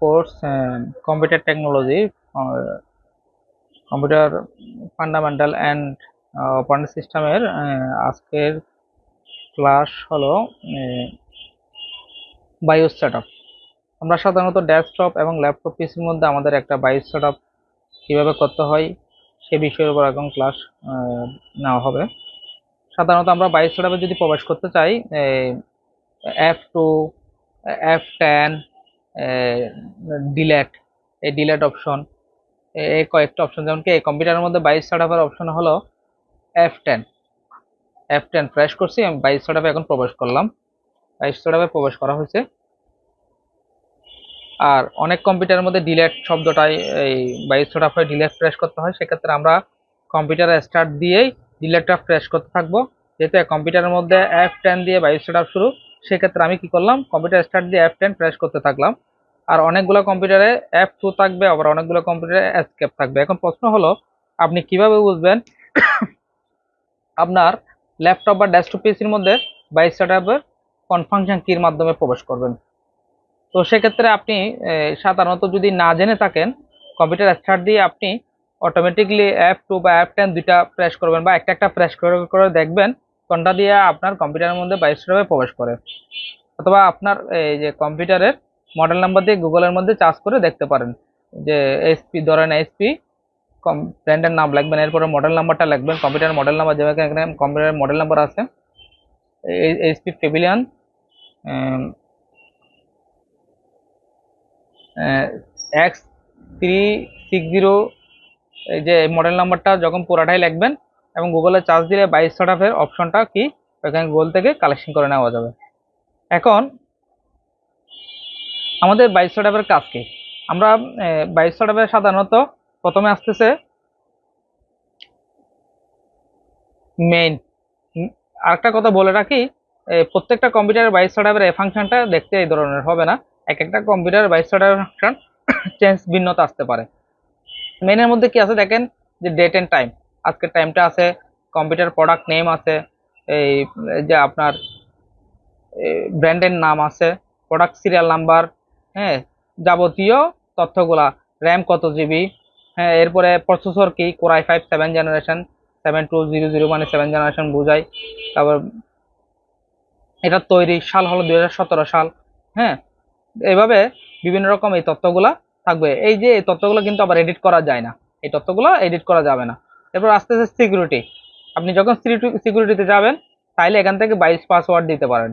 Course um, Computer Technology, uh, Computer Fundamental and uh, Operating System এর uh, আজকের class হলো BIOS setup আমরা সাধারণত ডেস্কটপ এবং ল্যাপটপ পিসির মধ্যে আমাদের একটা বায়োস সেটআপ কীভাবে করতে হয় সে বিষয়ের উপর এখন ক্লাস নেওয়া হবে। সাধারণত আমরা বায়োস সেটআপে যদি প্রবেশ করতে চাই F two F ten delete এই ডিলেট অপশন এই কয়েকটা অপশন যেমন কি এই কম্পিউটারের মধ্যে বাইশ সেটআপের অপশন হলো F ten F ten press করছি, আমি বাইশ সেটআপে এখন প্রবেশ করলাম। বাইশ সেটআপে প্রবেশ করা হয়েছে। আর অনেক কম্পিউটারের মধ্যে ডিলেট শব্দটাই এই বাইশ সেটআপে ডিলেট প্রেস করতে হয়, সেক্ষেত্রে আমরা কম্পিউটারে স্টার্ট দিয়েই ডিলেটটা প্রেস করতে থাকব। যেহেতু কম্পিউটারের মধ্যে এফ টেন দিয়ে বাইশ সেটআপ শুরু সেক্ষেত্রে আমি কি করলাম? কম্পিউটার স্টার্ট দিয়ে অ্যাপ টেন প্রেস করতে থাকলাম। আর অনেকগুলো কম্পিউটারে অ্যাপ টু থাকবে, আবার অনেকগুলো কম্পিউটারে এসকেপ থাকবে। এখন প্রশ্ন হলো, আপনি কীভাবে বুঝবেন আপনার ল্যাপটপ বা ডেস্কটপ পিসির মধ্যে বাইশ সেটআপের কনফাংশন কির মাধ্যমে প্রবেশ করবেন? তো সেক্ষেত্রে আপনি সাধারণত যদি না জেনে থাকেন কম্পিউটার স্টার্ট দিয়ে আপনি অটোমেটিকলি অ্যাপ টু বা অ্যাপ টেন দুইটা প্রেস করবেন বা একটা একটা প্রেস করে করে দেখবেন কোনটা দিয়ে আপনার কম্পিউটারের মধ্যে বাইশ সেটআপে প্রবেশ করে? অথবা আপনার এই যে কম্পিউটারের মডেল নাম্বার দিয়ে গুগলের মধ্যে চার্জ করে দেখতে পারেন। যে এসপি ধরেন এসপি কম ব্র্যান্ডের নাম লিখবেন, এরপরে মডেল নাম্বারটা লিখবেন কম্পিউটার মডেল নাম্বার যেভাবে এখানে কম্পিউটারের মডেল নাম্বার আছে। HP pavilion X three six zero এই যে মডেল নাম্বারটা যখন পুরাটাই লিখবেন এবং গুগলে চার্জ দিলে বাইশ শটাফের অপশনটা কি? ওইখানে গুগল থেকে কালেকশন করে নেওয়া যাবে। এখন আমাদের বাইশ শটাফের কাজ কি? আমরা বাইশ শটাফের সাধারণত প্রথমে আসতেছে মেইন আরেকটা কথা বলে রাখি প্রত্যেকটা কম্পিউটারের বাইশ শটাফের এই ফাংশনটা দেখতে এই ধরনের, হবে না? এক একটা কম্পিউটারের বাইশ শটাফের ফাংশন চেঞ্জ ভিন্নতা আসতে পারে। মেনের মধ্যে কি আছে দেখেন? যে ডেট এন্ড টাইম আজকের টাইমটা আছে কম্পিউটার প্রোডাক্ট নেম আছে, এই যে আপনার ব্র্যান্ডের নাম আছে প্রোডাক্ট সিরিয়াল নাম্বার হ্যাঁ যাবতীয় তথ্যগুলা র্যাম কত জিবি হ্যাঁ এরপরে প্রসেসর কি core i five seven generation seven two zero zero মানে সেভেন জেনারেশন বোঝায় তারপর এটা তৈরি সাল হলো দু হাজার সতেরো সাল হ্যাঁ এভাবে বিভিন্ন রকম এই তথ্যগুলা থাকবে, এই যে এই তথ্যগুলো কিন্তু আবার এডিট করা যায় না, এই তথ্যগুলো এডিট করা যাবে না। এরপর আস্তে আস্তে সিকিউরিটি আপনি যখন সিকিউরিটিতে যাবেন, তাইলে এখান থেকে বাইশ পাসওয়ার্ড দিতে পারেন।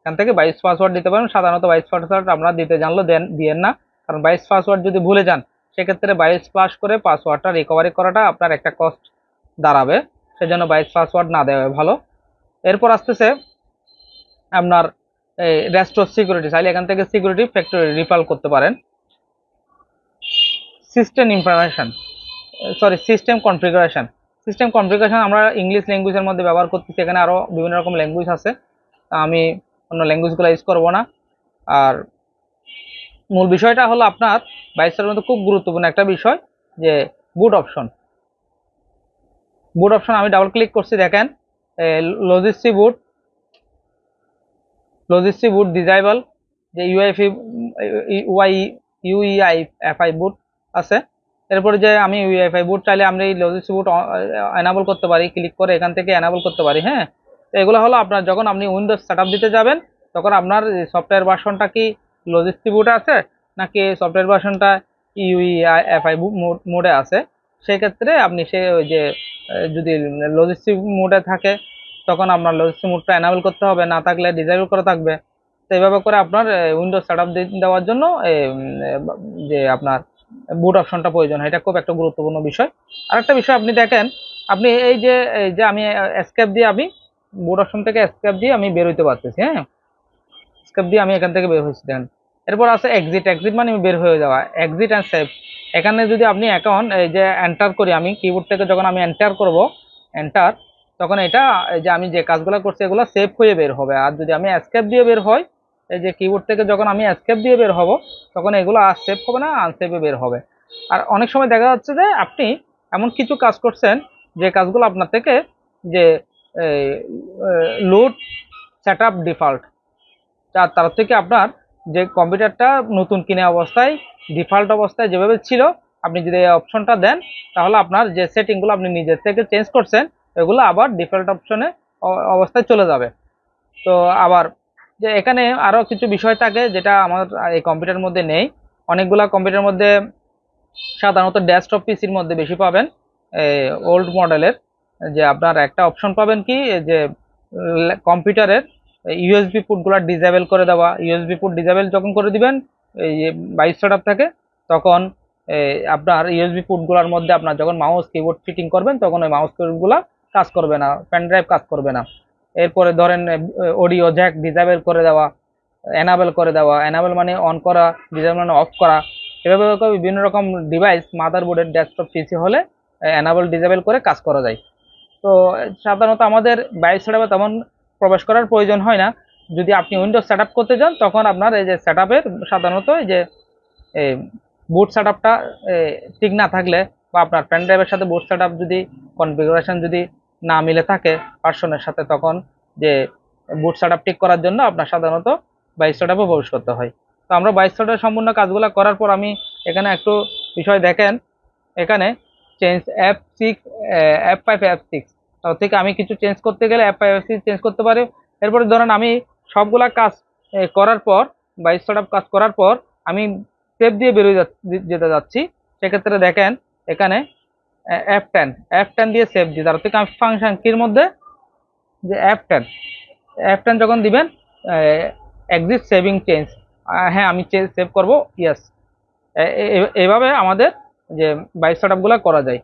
এখান থেকে বাইশ পাসওয়ার্ড দিতে পারেন, সাধারণত বাইশ পাসওয়ার্ড আমরা দিতে জানলো দেন, দিয়েন না। কারণ বাইশ পাসওয়ার্ড যদি ভুলে যান, সেক্ষেত্রে বাইশ পাস করে পাসওয়ার্ডটা রিকভারি করাটা আপনার একটা কস্ট দাঁড়াবে। সেজন্য বাইশ পাসওয়ার্ড না দেওয়া ভালো। এরপর আসতেছে আপনার এই রেস্টোর সিকিউরিটি চাইলে এখান থেকে সিকিউরিটি ফ্যাক্টরি রিপাল করতে পারেন। System information sorry system configuration system configuration আমরা ইংলিশ ল্যাঙ্গুয়েজের মধ্যে ব্যবহার করতেছি, এখানে আরও বিভিন্ন রকম ল্যাঙ্গুয়েজ আছে। আমি অন্য ল্যাঙ্গুয়েজগুলো ইউজ করব না। আর মূল বিষয়টা হলো আপনার বাইশের মধ্যে খুব গুরুত্বপূর্ণ একটা বিষয়, যে বুট অপশন বুট অপশন আমি ডাবল ক্লিক করছি, দেখেন। লজিস্ট্রি বুট লজিস্ট্রি বুট ডিজাইবল যে ইউআইফি ওয়াই ইউইআই এফআই বুট আছে। এরপরে যে আমি ইউআইফাই বুট চাইলে আমরা এই লজিস্ট্রি বুট এনাবল করতে পারি ক্লিক করে এখান থেকে এনাবল করতে পারি হ্যাঁ? এগুলো হলো আপনার যখন আপনি উইন্ডোজ সেট দিতে যাবেন, তখন আপনার সফটওয়্যার ভার্সনটা কি লজিস্ট্রি বুটে আছে, নাকি সফটওয়্যার ভার্সনটা ইউইআইএফআই মোডে আছে? সেই ক্ষেত্রে আপনি সে ওই যে যদি লজিস্ট্রিক মোডে থাকে, তখন আপনার লজিস্ট্রিক মোডটা এনাবল করতে হবে, না থাকলে ডিজাইবল করা থাকবে। তো এইভাবে করে আপনার উইন্ডোজ সেট দেওয়ার জন্য যে আপনার বুট অপশনটা প্রয়োজন হয়। এটা খুব একটা গুরুত্বপূর্ণ বিষয়। আরেকটা বিষয় আপনি দেখেন, আপনি এই যে এই যে আমি স্কেপ দিয়ে আমি বুট অপশন থেকে স্কেপ দিয়ে আমি বের হইতে পারতেছি হ্যাঁ? স্কেপ দিয়ে আমি এখান থেকে বের হয়েছি, দেখেন। এরপর আছে এক্সিট এক্সিট মানে আমি বের হয়ে যাওয়া। এক্সিট অ্যান্ড সেভ এখানে যদি আপনি অ্যাকাউন্ট এই যে এন্টার করি আমি কিবোর্ড থেকে যখন আমি এন্টার করব এন্টার তখন এটা যে আমি যে কাজগুলো করছি, এগুলো সেভ হয়ে বের হবে। আর যদি আমি স্কেপ দিয়ে বের হয় এই যে কিবোর্ড থেকে যখন আমি স্কেপ দিয়ে বের হব, তখন এগুলো আর সেভ হবে না আনসেভে বের হবে। আর অনেক সময় দেখা যাচ্ছে যে আপনি এমন কিছু কাজ করছেন, যে কাজগুলো আপনার থেকে যে লোড সেট আপ ডিফল্ট তার থেকে আপনার যে কম্পিউটারটা নতুন কিনে অবস্থায় ডিফল্ট অবস্থায় যেভাবে ছিল, আপনি যদি এই অপশনটা দেন, তাহলে আপনার যে সেটিংগুলো আপনি নিজের থেকে চেঞ্জ করছেন, এগুলো আবার ডিফল্ট অপশনে অবস্থায় চলে যাবে। তো আবার যে এখানে আরও কিছু বিষয় থাকে যেটা আমার এই কম্পিউটারের মধ্যে নেই। অনেকগুলা কম্পিউটারের মধ্যে সাধারণত ডেস্কটপ পিসির মধ্যে বেশি পাবেন ওল্ড মডেলের যে আপনার একটা অপশন পাবেন কি যে কম্পিউটারের ইউএসবি পুটগুলো ডিজেবল করে দেওয়া। ইউএসবি পুট ডিজেবল যখন করে দিবেন এই বাইশ সেটআপ থাকে, তখন আপনার ইউএসবি পুটগুলোর মধ্যে আপনার যখন মাউস কিবোর্ড ফিটিং করবেন, তখন ওই মাউস কিবোর্ডগুলো কাজ করবে না পেন ড্রাইভ কাজ করবে না। এরপরে ধরেন অডিও জ্যাক ডিজেবল করে দেওয়া এনাবেল করে দেওয়া এনাবেল মানে অন করা ডিজেবল মানে অফ করা, এভাবে বিভিন্ন রকম ডিভাইস মাদারবোর্ডের ডেস্কটপ পিসি হলে এনাবেল ডিজেবল করে কাজ করা যায়। তো, সাধারণত আমাদের বাইশ সেটআপে তেমন প্রবেশ করার প্রয়োজন হয় না। যদি আপনি উইন্ডোজ সেট করতে যান, তখন আপনার এই যে সেট সাধারণত এই যে বুট সেট ঠিক না থাকলে বা আপনার পেন ড্রাইভের সাথে বুট সেট যদি কনফিগারেশন যদি না মিলে থাকে পার্সনের সাথে তখন যে বুট সেট ঠিক করার জন্য আপনার সাধারণত বাইশ সেট প্রবেশ করতে হয়। তো আমরা বাইশ সেটের সম্পূর্ণ কাজগুলো করার পর আমি এখানে একটু বিষয় দেখেন, এখানে change F six F five F six তার থেকে আমি কিছু চেঞ্জ করতে গেলে অ্যাপ ফাইভ সিক্স চেঞ্জ করতে পারি। এরপরে ধরেন আমি সবগুলা কাজ করার পর বাইশ সেট কাজ করার পর আমি সেভ দিয়ে বেরোয় যেতে যাচ্ছি। সেক্ষেত্রে দেখেন, এখানে অ্যাপ টেন অ্যাপ টেন দিয়ে সেভ দিই। তার থেকে আমি ফাংশন কির মধ্যে যে অ্যাপ টেন অ্যাপ টেন যখন দিবেন এক্সিট সেভিং চেঞ্জ হ্যাঁ আমি সেভ করব ইয়াস এভাবে আমাদের যে বাইশ সেট করা যায়।